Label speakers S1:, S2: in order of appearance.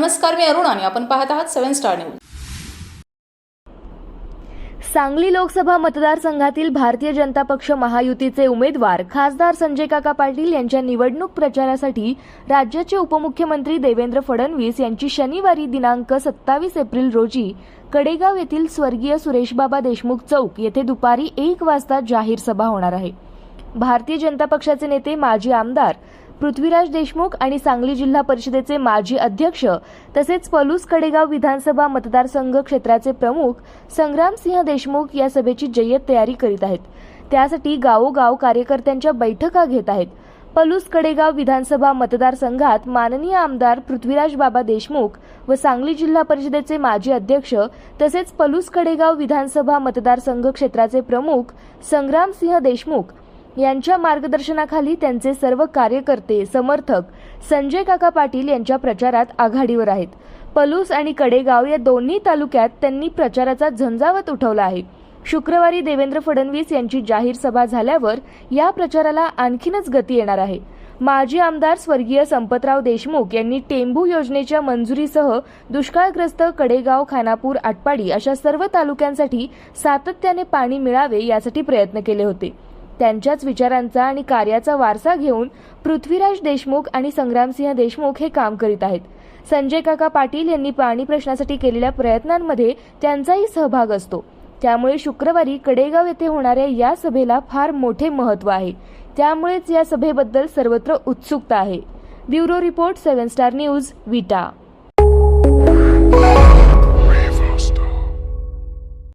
S1: नमस्कार मी अरुण आणि आपण पाहत आहात seven star news.
S2: Sangli Lok Sabha मतदारसंघातील भारतीय जनता पक्ष महायुतीचे उमेदवार खासदार संजय काका पाटील यांच्या निवडणूक प्रचारासाठी राज्याचे उपमुख्यमंत्री देवेंद्र फडणवीस यांची शनिवारी दिनांक सत्तावीस एप्रिल रोजी कडेगाव येथील स्वर्गीय सुरेशबाबा देशमुख चौक येथे दुपारी एक वाजता जाहीर सभा होणार आहे. भारतीय जनता पक्षाचे नेते माजी आमदार पृथ्वीराज देशमुख आणि सांगली जिल्हा परिषदेचे माजी अध्यक्ष तसेच पलूस कडेगाव विधानसभा मतदारसंघ क्षेत्राचे प्रमुख संग्रामसिंह देशमुख या सभेची जय्यत तयारी करीत आहेत. त्यासाठी गावोगाव कार्यकर्त्यांच्या बैठका घेत आहेत. पलूस कडेगाव विधानसभा मतदारसंघात माननीय आमदार पृथ्वीराज बाबा देशमुख व सांगली जिल्हा परिषदेचे माजी अध्यक्ष तसेच पलूस कडेगाव विधानसभा मतदारसंघ क्षेत्राचे प्रमुख संग्रामसिंह देशमुख यांच्या मार्गदर्शनाखाली त्यांचे सर्व कार्यकर्ते समर्थक संजय काका पाटील यांच्या प्रचारात आघाडीवर आहेत. पलूस आणि कडेगाव या दोन्ही तालुक्यात त्यांनी प्रचाराचा झंझावत उठवला आहे. शुक्रवारी देवेंद्र फडणवीस यांची जाहीर सभा झाल्यावर या प्रचाराला आणखीनच गती येणार आहे. माजी आमदार स्वर्गीय संपतराव देशमुख यांनी टेंभू योजनेच्या मंजुरीसह दुष्काळग्रस्त कडेगाव खानापूर आटपाडी अशा सर्व तालुक्यांसाठी सातत्याने पाणी मिळावे यासाठी प्रयत्न केले होते. त्यांच्याच विचारांचा आणि कार्याचा वारसा घेऊन पृथ्वीराज देशमुख आणि संग्रामसिंह देशमुख हे काम करीत आहेत. संजय काका पाटील यांनी पाणी प्रश्नासाठी केलेल्या प्रयत्नांमध्ये त्यांचाही सहभाग असतो. त्यामुळे शुक्रवारी कडेगाव येथे होणाऱ्या या सभेला फार मोठे महत्त्व आहे. त्यामुळेच या सभेबद्दल सर्वत्र उत्सुकता आहे. Bureau report seven star news Vita.